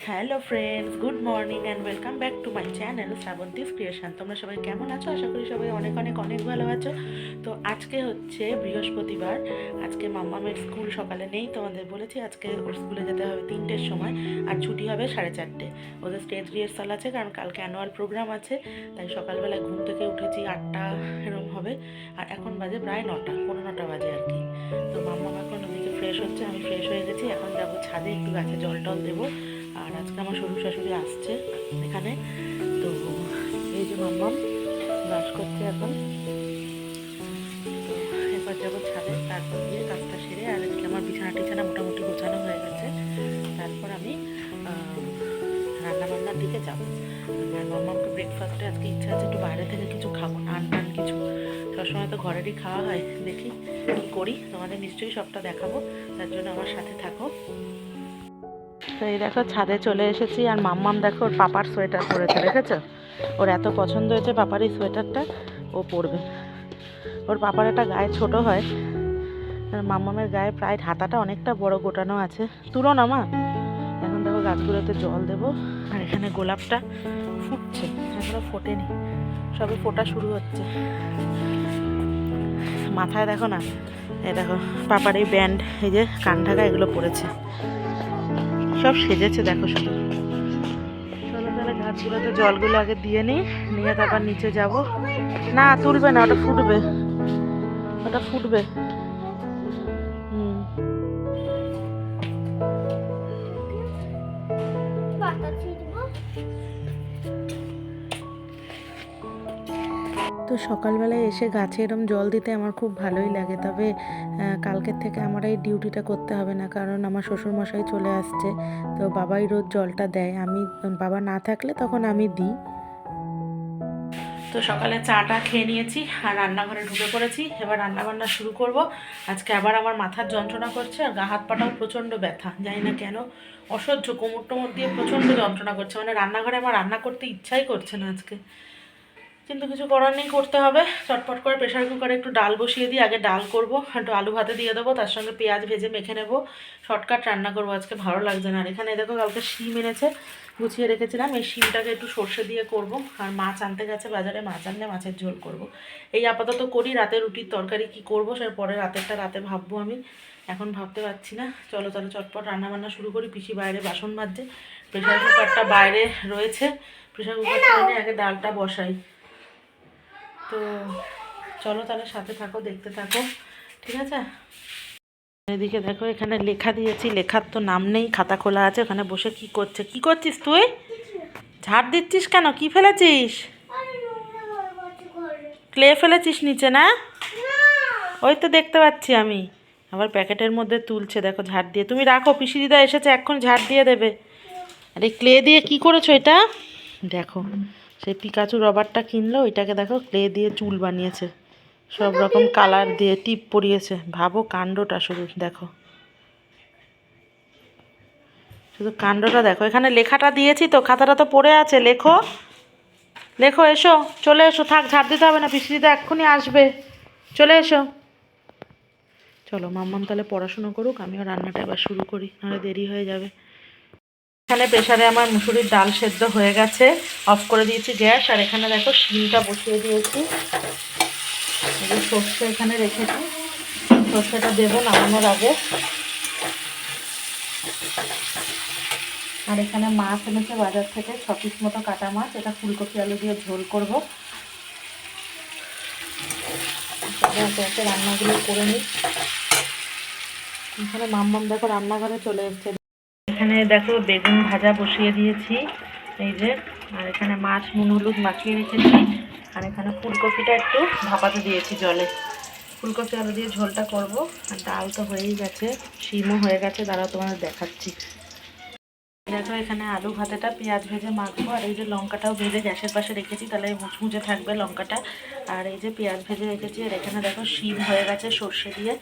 Hello friends good morning and welcome back to my channel Srabanti's creation তোমরা সবাই কেমন আছো? আশা করি সবাই অনেক অনেক অনেক ভালো আছো। তো আজকে হচ্ছে বৃহস্পতিবার। আজকে মাম্মামের স্কুল সকালে নেই, তোমাদের বলেছি আজকে ওর স্কুলে যেতে হবে তিনটের সময় আর ছুটি হবে সাড়ে চারটে। ওদের স্টেজ রিহার্সাল আছে কারণ কালকে অ্যানুয়াল প্রোগ্রাম আছে, তাই সকালবেলায় ঘুম থেকে উঠেছি আটটা, এরকম হবে। আর এখন বাজে প্রায় নটা পনেরো নটা বাজে আর কি। তো মাম্মাম এখন ওদিকে ফ্রেশ হচ্ছে, আমি ফ্রেশ হয়ে গেছি। এখন যাব ছাদে, একটু গাছে জল টল দেবো। আর আজকে আমার শ্বশুর শাশুড়ি আসছে এখানে। তো এই যে মাম্মাম ব্রাশ করছে এখন। তো এবার যাব ছাদে, তারপর গিয়ে কাজটা সেরে আর এদিকে আমার বিছানা টিছানা মোটামুটি গোছানো হয়ে গেছে। তারপর আমি রান্না বান্নার দিকে যাব। আর মাম্মামকে ব্রেকফাস্টে আজকে ইচ্ছা আছে একটু বাইরে থেকে কিছু খাব, নান টান কিছু। সবসময় তো ঘরেরই খাওয়া হয়, দেখি কী করি। তোমাদের নিশ্চয়ই সবটা দেখাবো, তার জন্য আমার সাথে থাকো। তো এই দেখো, ছাদে চলে এসেছি আর মাম্মাম দেখো ওর পাপার সোয়েটার পরেছে, দেখেছ? ওর এত পছন্দ হয়েছে পাপার এই সোয়েটারটা, ও পরবে। ওর পাপার একটা গায়ে ছোট হয়, আর মাম্মামের গায়ে প্রায় হাতাটা অনেকটা বড় গোটানো আছে। তুলো না মা। এখন দেখো গাছগুলোতে জল দেবো, আর এখানে গোলাপটা ফুটছে, এখনও ফোটেনি, সবে ফোটা শুরু হচ্ছে। মাথায় দেখো না এ দেখো, পাপার এই ব্যান্ড, এই যে কান ঢাকা এগুলো পড়েছে সব সেজেছে, দেখো শুধু চলো তাহলে গাছগুলোতে জলগুলো আগে দিয়ে নিই, নিয়ে তারপর নিচে যাব। না, তুলবে না, ওটা ফুটবে। ওটা ফুটবে। তো সকালবেলায় এসে গাছে এরম জল দিতে আমার খুব ভালোই লাগে। তবে কালকের থেকে আমার এই ডিউটিটা করতে হবে না, কারণ আমার শ্বশুরমশাই চলে আসছে। তো বাবাই রোজ জলটা দেয়। আমি, বাবা না থাকলে তখন আমি দিই। তো সকালে চাটা খেয়ে নিয়েছি আর রান্নাঘরে ঢুকে পড়েছি। এবার রান্না বান্না শুরু করব। আজকে আবার আমার মাথার যন্ত্রণা করছে আর গা হাত পাটাও প্রচণ্ড ব্যথা, জানি না কেন। অসহ্য কোমর টোমর দিয়ে প্রচণ্ড যন্ত্রণা করছে। মানে রান্নাঘরে আমার রান্না করতে ইচ্ছাই করছে না আজকে। কিন্তু কিছু করার নেই, করতে হবে। চটপট করে প্রেশার কুকারে একটু ডাল বসিয়ে দিই, আগে ডাল করব। একটু আলু ভাতে দিয়ে দেবো, তার সঙ্গে পেঁয়াজ ভেজে মেখে নেব। শর্টকাট রান্না করব, আজকে ভালো লাগছে না। আর এখানে দেখো কালকে শিম এনেছে, গুছিয়ে রেখেছিলাম। এই শিমটাকে একটু সর্ষে দিয়ে করব। আর মাছ আনতে গেছে বাজারে, মাছ আনলে মাছের ঝোল করব। এই আপাতত করি, রাতে রুটির তরকারি কি করব, সে পরে রাতেরটা রাতে ভাববো আমি। এখন ভাবতে পারছি না। চলো তাহলে চটপট রান্না বান্না শুরু করি। পিসি বাইরে বাসন মাজছে। প্রেশার কুকারটা বাইরে রয়েছে। প্রেশার কুকারটা আগে ডালটা বসাই। তো চলো তাহলে সাথে থাকো, দেখতে থাকো, ঠিক আছে? এদিকে দেখো, এখানে লেখা দিয়েছি, লেখার তো নাম নেই, খাতা খোলা আছে, ওখানে বসে কি করছে, কি করছিস তুই? ঝাড় দিচ্ছিস কেন? কি ফেলেছিস? ক্লে ফেলেছিস নিচে, না? ওই তো দেখতে পাচ্ছি আমি। আবার প্যাকেটের মধ্যে তুলছে, দেখো, ঝাড় দিয়ে। তুমি রাখো পিসি দিদা এসেছে এখন ঝাড় দিয়ে দেবে। আরে, ক্লে দিয়ে কি করেছ এটা? দেখো। সেই পিকাচু রবারটা কিনলো, ওইটাকে দেখো ক্লে দিয়ে চুল বানিয়েছে। সব রকম কালার দিয়ে টিপ পরিয়েছে। ভাবো কাণ্ডটা শুধু, দেখো। শুধু কাণ্ডটা দেখো। এখানে লেখাটা দিয়েছি তো, খাতাটা তো পড়ে আছে, লেখো। লেখো, এসো, চলে এসো, থাক, ঝাড় দিতে হবে না পিসি দিদা এক্ষুনি আসবে। চলে এসো। চলো, মাম্মাম তাহলে পড়াশুনো করুক, আমিও রান্নাটা এবার শুরু করি, নাহলে দেরি হয়ে যাবে। এখানে প্রেসারে আমার মুসুরির ডাল সেদ্ধ হয়ে গেছে। অফ করে দিয়েছি গ্যাস, আর এখানে দেখো শিলটা বসিয়ে দিয়েছি। সর্ষে এখানে রেখেছি। সর্ষেটা দেবো নামানোর আগে। আর এখানে মাছ এনেছে বাজার থেকে ছ পিস মতো কাটা মাছ। এটা ফুলকপি আলু দিয়ে ঝোল করব। রান্নাগুলো করে নিই। এখানে মাম্মাম দেখো রান্নাঘরে চলে এসছে। এখানে দেখো বেগুন ভাজা বসিয়ে দিয়েছি, এই যে, আর এখানে মাছ, নুন, হলুদ মাখিয়ে রেখেছি, আর এখানে ফুলকপিটা একটু ভাপাতে দিয়েছি জলে। ফুলকপি আলু দিয়ে ঝোলটা করব, আর ডাল তো হয়েই গেছে, শিমও হয়ে গেছে, দাঁড়াও তোমাদের দেখাচ্ছি। দেখো এখানে আলু ভাতেটা, পেঁয়াজ ভেজে মাখবো, আর এই যে লঙ্কাটাও ভেজে গ্যাসের পাশে রেখেছি, তাহলে মুচমুচে থাকবে লঙ্কাটা। আর এই যে পেঁয়াজ ভেজে রেখেছি, আর এখানে দেখো শিম হয়ে গেছে সর্ষে দিয়ে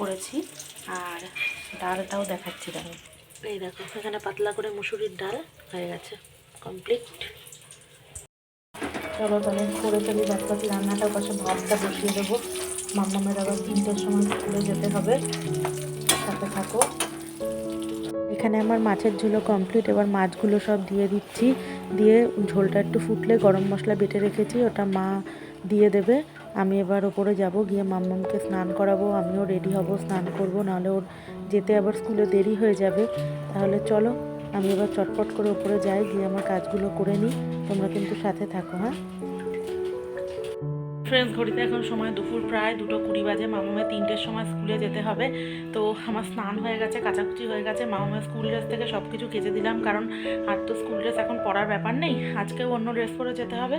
করেছি, আর ডালটাও দেখাচ্ছি দেখো। এই দেখো, এখানে পাতলা করে মুসুরির ডাল হয়ে গেছে কমপ্লিট চলো তাহলে করে ফেলি বাদ বাকি রান্নাটার পাশে ভাতটা বসিয়ে দেবো। মাম্মামের আবার তিনটের সময় স্কুলে যেতে হবে, সাথে থাকো। এখানে আমার মাছের ঝোলও কমপ্লিট এবার মাছগুলো সব দিয়ে দিচ্ছি। দিয়ে ঝোলটা একটু ফুটলে গরম মশলা বেটে রেখেছি, ওটা মা দিয়ে দেবে। আমি এবার ওপরে যাব, গিয়ে মাম্মামকে স্নান করাবো, আমিও রেডি হব, স্নান করব, নাহলে ওর যেতে আবার স্কুলে দেরি হয়ে যাবে। তাহলে চলো, আমি এবার চটপট করে ওপরে যাই, গিয়ে আমার কাজগুলো করে নিই, তোমরা কিন্তু সাথে থাকো হ্যাঁ? ফ্রেন্ডস ঘড়িতে এখন সময় দুপুর প্রায় দুটো কুড়ি বাজে। মামামের তিনটের সময় স্কুলে যেতে হবে। তো আমার স্নান হয়ে গেছে, কাচাকুচি হয়ে গেছে। মামামের স্কুল ড্রেস থেকে সব কিছু কেচে দিলাম কারণ আর তো স্কুল ড্রেস এখন পরার ব্যাপার নেই। আজকেও অন্য ড্রেস পরে যেতে হবে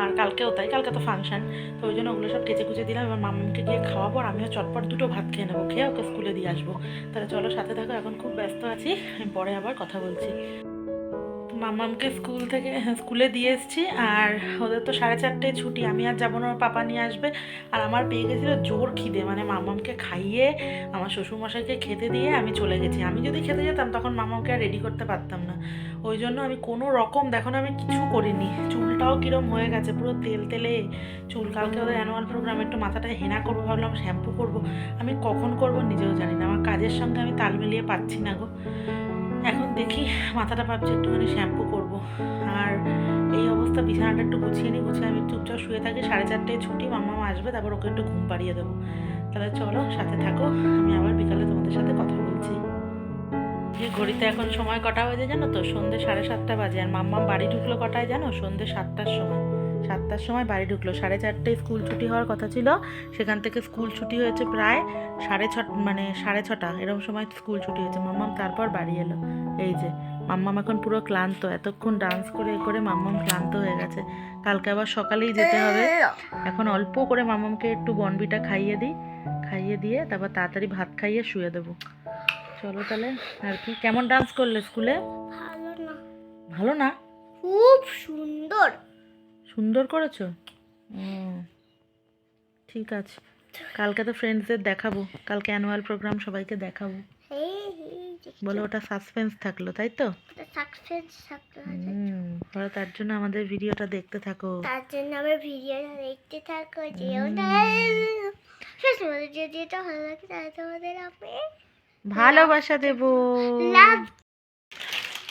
আর কালকেও তাই, কালকে তো ফাংশন তো ওই জন্য ওগুলো সব কেচে কুচে দিলাম। এবার মামামকে গিয়ে খাওয়াবো আর আমিও চটপট দুটো ভাত খেয়ে নেব। খেয়ে ওকে স্কুলে দিয়ে আসব। তাহলে চলো সাথে থাকো, এখন খুব ব্যস্ত আছি। পরে আবার কথা বলছি। মামামকে স্কুল থেকে স্কুলে দিয়ে এসেছি আর ওদের তো সাড়ে চারটে ছুটি। আমি আর যাব না ওর পাপা নিয়ে আসবে। আর আমার পেয়ে গেছিল জোর খিদে মানে মামামকে খাইয়ে, আমার শ্বশুরমশাইকে খেতে দিয়ে আমি চলে গেছি। আমি যদি খেতে যেতাম তখন মামামকে আর রেডি করতে পারতাম না। ওই জন্য আমি কোনো রকম, দেখো না আমি কিছু করিনি। চুলটাও কিরম হয়ে গেছে, পুরো তেল তেলে। চুল কালকে ওদের অ্যানুয়াল প্রোগ্রাম একটু মাথাটা হেনা করব, ভাবলাম শ্যাম্পু করব। আমি কখন করব নিজেও জানি না, আমার কাজের সঙ্গে আমি তাল মিলিয়ে পাচ্ছি না গো। দেখি, মাথাটা ভাবছি একটুখানি শ্যাম্পু করব। আর এই অবস্থা বিছানাটা একটু গুছিয়ে নিই, গুছিয়ে আমি চুপচাপ শুয়ে থাকি। সাড়ে চারটায় ছুটি মামা আসবে, তারপর ওকে একটু ঘুম পাড়িয়ে দেবো। তাহলে চলো, সাথে থাকো, আমি আবার বিকালে তোমাদের সাথে কথা বলছি। যে ঘড়িতে এখন সময় কটা বাজে জানো তো? সন্ধ্যে সাড়ে সাতটা বাজে। আর মাম্মা বাড়ি ঢুকলো কটায় জানো? সন্ধ্যে সাতটার সময়। সাতটার সময় বাড়ি ঢুকলো। সাড়ে চারটেয় স্কুল ছুটি হওয়ার কথা ছিল। সেখান থেকে স্কুল ছুটি হয়েছে প্রায় সাড়ে ছ মানে সাড়ে ছটা এরকম সময় স্কুল ছুটি হয়েছে। মাম্মাম তারপর বাড়ি এলো। এই যে মাম্মাম এখন পুরো ক্লান্ত এতক্ষণ ডান্স করে করে মাম্মাম ক্লান্ত হয়ে গেছে। কালকে আবার সকালেই যেতে হবে। এখন অল্প করে মাম্মামকে একটু বনবিটা খাইয়ে দিই। খাইয়ে দিয়ে তারপর তাড়াতাড়ি ভাত খাইয়ে শুয়ে দেবো। চলো তাহলে আর কি? কেমন ডান্স করলে স্কুলে? ভালো না। ভালো না? খুব সুন্দর। সুন্দর করেছ? ও ঠিক আছে। কালকে তো ফ্রেন্ডসদের দেখাবো। কালকে অ্যানুয়াল প্রোগ্রাম সবাইকে দেখাবো। বলো ওটা সাসপেন্স থাকল তাই তো? থাকতে হবে তার জন্য আমাদের ভিডিওটা দেখতে থাকো। তার জন্য আমার ভিডিওটা দেখতে থাকো যেও না। শেষ যদি এটা ভালো লাগে তাহলে তোমাদের আমি ভালোবাসা দেবো। লাভ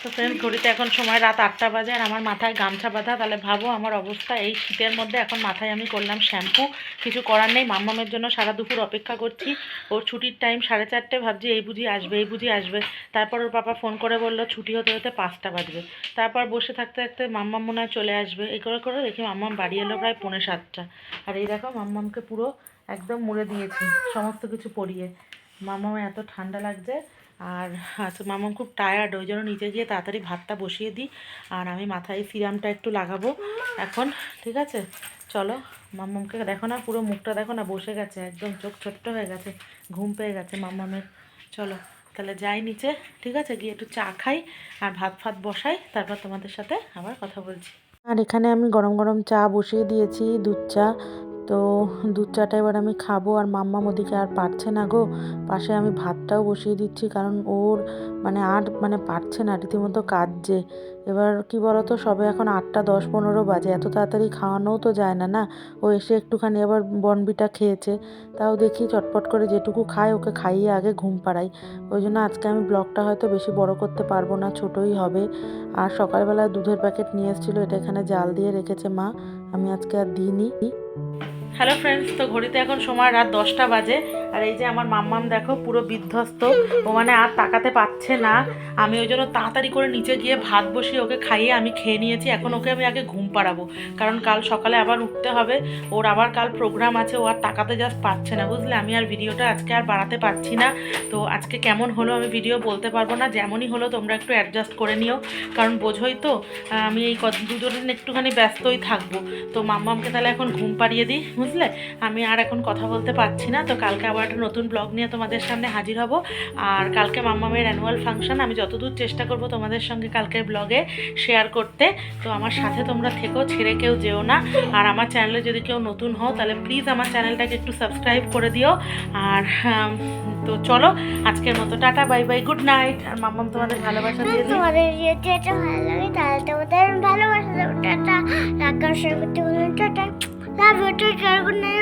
তো ফ্রেন্ড ঘড়িতে এখন সময় রাত আটটা বাজে আর আমার মাথায় গামছা বাঁধা। তাহলে ভাবো আমার অবস্থা এই শীতের মধ্যে। এখন মাথায় আমি করলাম শ্যাম্পু কিছু করার নেই। মাম্মামের জন্য সারা দুপুর অপেক্ষা করছি। ওর ছুটির টাইম সাড়ে চারটে। ভাবছি এই বুঝি আসবে, এই বুঝি আসবে। তারপর ওর পাপা ফোন করে বলল, ছুটি হতে হতে পাঁচটা বাজবে। তারপর বসে থাকতে থাকতে মাম্মাম মনে হয় চলে আসবে। এই করে করে দেখি মাম্মাম বাড়ি এলো প্রায় পৌনে সাতটা। আর এই দেখো মাম্মামকে পুরো একদম মুড়ে দিয়েছি, সমস্ত কিছু পরিয়ে। মাম্মামের এত ঠান্ডা লাগছে। আর মামাম খুব টায়ার্ড ওই জন্য নিচে গিয়ে তাড়াতাড়ি ভাতটা বসিয়ে দিই। আর আমি মাথায় সিরামটা একটু লাগাবো এখন, ঠিক আছে? চলো, মাম্মামকে দেখো না, পুরো মুখটা দেখো না, বসে গেছে, একদম চোখ ছোট্ট হয়ে গেছে, ঘুম পেয়ে গেছে মাম্মামের। চলো, তাহলে যাই নিচে, ঠিক আছে? গিয়ে একটু চা খাই আর ভাত ফাত বসাই, তারপর তোমাদের সাথে আবার কথা বলছি। আর এখানে আমি গরম গরম চা বসিয়ে দিয়েছি, দুধ চা তো দুধ চাটা এবার আমি খাব আর মাম্মা ওদিকে আর পারছে না গো। পাশে আমি ভাতটাও বসিয়ে দিচ্ছি কারণ ওর মানে আর মানে পারছে না, রীতিমতো কাঁদছে। এবার কি বলতো, সবে এখন আটটা দশ পনেরো বাজে, এত তাড়াতাড়ি খাওয়ানোও তো যায় না না? ও এসে একটুখানি আবার বনবিটা খেয়েছে, তাও দেখি চটপট করে যেটুকু খায় ওকে খাইয়ে আগে ঘুম পাড়াই। ওই জন্য আজকে আমি ব্লগটা হয়তো বেশি বড় করতে পারব না, ছোটোই হবে। আর সকালবেলা দুধের প্যাকেট নিয়ে এসেছিল, এটা এখানে জাল দিয়ে রেখেছে মা, আমি আজকে আর দিইনি। হ্যালো ফ্রেন্ডস তো ঘড়িতে এখন সময় রাত দশটা বাজে। আর এই যে আমার মাম্মাম দেখো, পুরো বিধ্বস্ত। ও মানে আর তাকাতে পারছে না। আমি ওই জন্য তাড়াতাড়ি করে নিচে গিয়ে ভাত বসিয়ে ওকে খাইয়ে আমি খেয়ে নিয়েছি। এখন ওকে আমি আগে ঘুম পাড়াবো। কারণ কাল সকালে আবার উঠতে হবে। ওর আবার কাল প্রোগ্রাম আছে, ও আর তাকাতে জাস্ট পারছে না, বুঝলে? আমি আর ভিডিওটা আজকে আর বাড়াতে পারছি না। তো আজকে কেমন হলো আমি ভিডিও বলতে পারব না। যেমনই হলো তোমরা একটু অ্যাডজাস্ট করে নিও। কারণ বোঝোই তো, আমি এই দুদিন একটুখানি ব্যস্তই থাকব। তো মাম্মামকে তাহলে এখন ঘুম পাড়িয়ে দিই, বুঝলে? আমি আর এখন কথা বলতে পারছি না। তো কালকে আবার একটা নতুন ব্লগ নিয়ে তোমাদের সামনে হাজির হব। আর কালকে মাম্মামের অ্যানুয়াল ফাংশন আমি যতদূর চেষ্টা করব তোমাদের সঙ্গে কালকের ব্লগে শেয়ার করতে। তো আমার সাথে তোমরা থেকো, ছেড়ে কেউ যেও না। আর আমার চ্যানেলে যদি কেউ নতুন হও, তাহলে প্লিজ আমার চ্যানেলটাকে একটু সাবস্ক্রাইব করে দিও। আর তো চলো, আজকের মতো tata bye bye good night আর মাম্মাম তোমাদের ভালোবাসা দিয়ে তোমাদের যদি এটা ভালো লাগে, তাহলে তোমাদের ভালোবাসা দেবো। টাটা রাখার সঙ্গে tata love you tata good night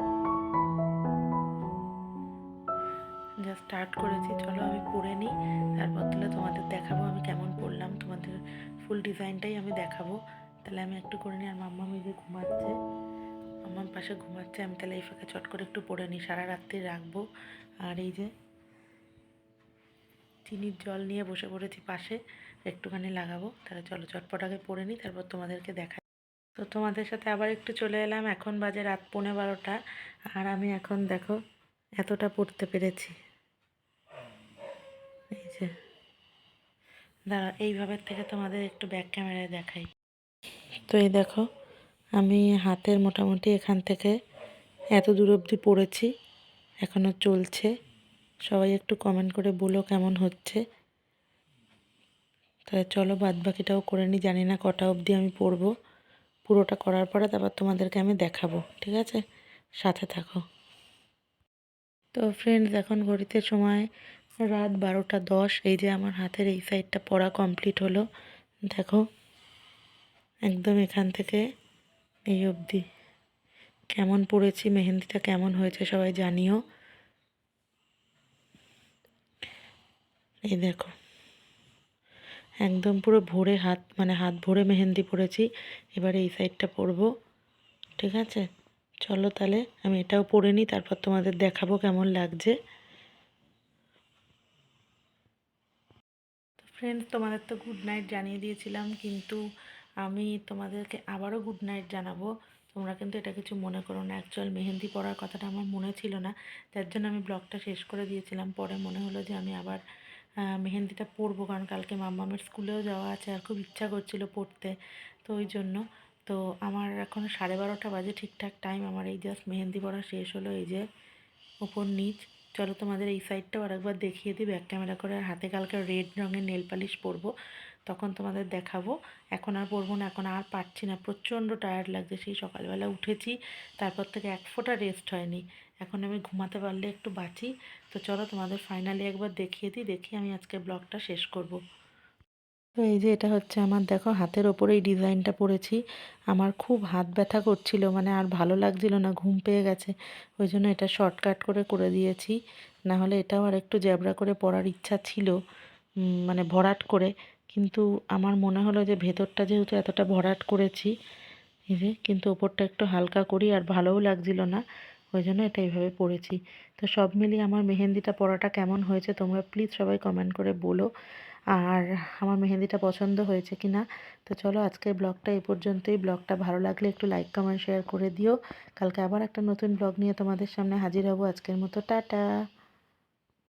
start করেছি। চলো আমি পড়ে নিই, তারপর তাহলে তোমাদের দেখাবো আমি কেমন পড়লাম, তোমাদের ফুল ডিজাইনটাই আমি দেখাবো। তাহলে আমি একটু করে নিই, আর মাম্মা এই যে ঘুমাচ্ছে আমার পাশে ঘুমাচ্ছে, আমি তাহলে এই ফাঁকে চট করে একটু পরে নিই, সারা রাত্রি রাখব। আর এই যে চিনির জল নিয়ে বসে পড়েছি পাশে, একটুখানি লাগাবো। তাহলে চলো চটপট আগে পরে নিই, তারপর তোমাদেরকে দেখাই তো তোমাদের সাথে আবার একটু চলে এলাম, এখন বাজে রাত পৌনে বারোটা, আর আমি এখন দেখো এতটা পড়তে পেরেছি এই যে দাঁড়া, এইভাবে থেকে তোমাদের একটু ব্যাক ক্যামেরায় দেখাই। তো এই দেখো, আমি হাতের মোটামুটি এখান থেকে এত দূর অবধি পড়েছি এখনও চলছে। সবাই একটু কমেন্ট করে বলো কেমন হচ্ছে। তাহলে চলো বাদ বাকিটাও করে নিই জানি না কটা অবধি আমি পড়ব। পুরোটা করার পরে তারপর তোমাদেরকে আমি দেখাবো, ঠিক আছে? সাথে থাকো। তো ফ্রেন্ডস এখন ঘড়িতে সময় রাত বারোটা দশ, এই যে আমার হাতের এই সাইডটা পড়া কমপ্লিট হলো। দেখো, একদম এখান থেকে এই অবধি। কেমন পড়েছি, মেহেন্দিটা কেমন হয়েছে সবাই জানিও। এই দেখো, একদম পুরো ভরে হাত মানে হাত ভরে মেহেন্দি পরেছি এবারে এই সাইডটা পরবো, ঠিক আছে? চলো তাহলে, আমি এটাও পরে নিই, তারপর তোমাদের দেখাবো কেমন লাগছে তো ফ্রেন্ডস তোমাদের তো গুড নাইট জানিয়ে দিয়েছিলাম, কিন্তু আমি তোমাদেরকে আবারও গুড নাইট জানাব। তোমরা কিন্তু এটা কিছু মনে করো না অ্যাকচুয়াল মেহেন্দি পড়ার কথাটা আমার মনে ছিল না যার জন্য আমি ব্লগটা শেষ করে দিয়েছিলাম। পরে মনে হলো যে আমি আবার মেহেন্দিটা পরবো, কারণ কালকে মাম্মামের স্কুলেও যাওয়া আছে আর খুব ইচ্ছা করছিল পড়তে তো ওই জন্য, তো আমার এখন সাড়ে বারোটা বাজে ঠিকঠাক টাইম আমার এই জাস্ট মেহেন্দি পড়া শেষ হলো, এই যে ওপর নিচ। চলো তোমাদের এই সাইডটাও আরেকবার দেখিয়ে দিই ব্যাক ক্যামেরা করে। আর হাতে কালকে রেড রঙের নেল পালিশ পরবো, তখন তোমাদের দেখাবো। এখন আর পরবো না, এখন আর পারছি না, প্রচণ্ড টায়ার্ড লাগছে। সেই সকালবেলা উঠেছি, তারপর থেকে এক ফোঁটা রেস্ট হয়নি। এখন আমি ঘুমাতে পারলে একটু বাঁচি। তো চলো তোমাদের ফাইনালি একবার দেখিয়ে দিই, দেখি আমি আজকে ব্লগটা শেষ করব। তো এই যে এটা হচ্ছে আমার, দেখো হাতের ওপরে এই ডিজাইনটা পরেছি। আমার খুব হাত ব্যথা করছিল মানে আর ভালো লাগছিল না, ঘুম পেয়ে গেছে। ওই জন্য এটা শর্টকাট করে করে দিয়েছি। না হলে এটাও আর একটু জ্যাবরা করে পরার ইচ্ছা ছিল মানে ভরাট করে। কিন্তু আমার মনে হলো যে ভেতরটা যেহেতু এতটা ভরাট করেছি, এই যে, কিন্তু ওপরটা একটু হালকা করি আর ভালোও লাগছিল না। ওই জন্য এটা এইভাবে পরেছি। তো সব মিলিয়ে আমার মেহেন্দিটা পরাটা কেমন হয়েছে তোমরা প্লিজ সবাই কমেন্ট করে বলো। আর আমার মেহেন্দিটা পছন্দ হয়েছে কি না তো চলো আজকের ব্লগটা এই পর্যন্তই। ব্লগটা ভালো লাগলে একটু লাইক কমেন্ট শেয়ার করে দিও। কালকে আবার একটা নতুন ব্লগ নিয়ে তোমাদের সামনে হাজির হব। আজকের মতো, টাটা!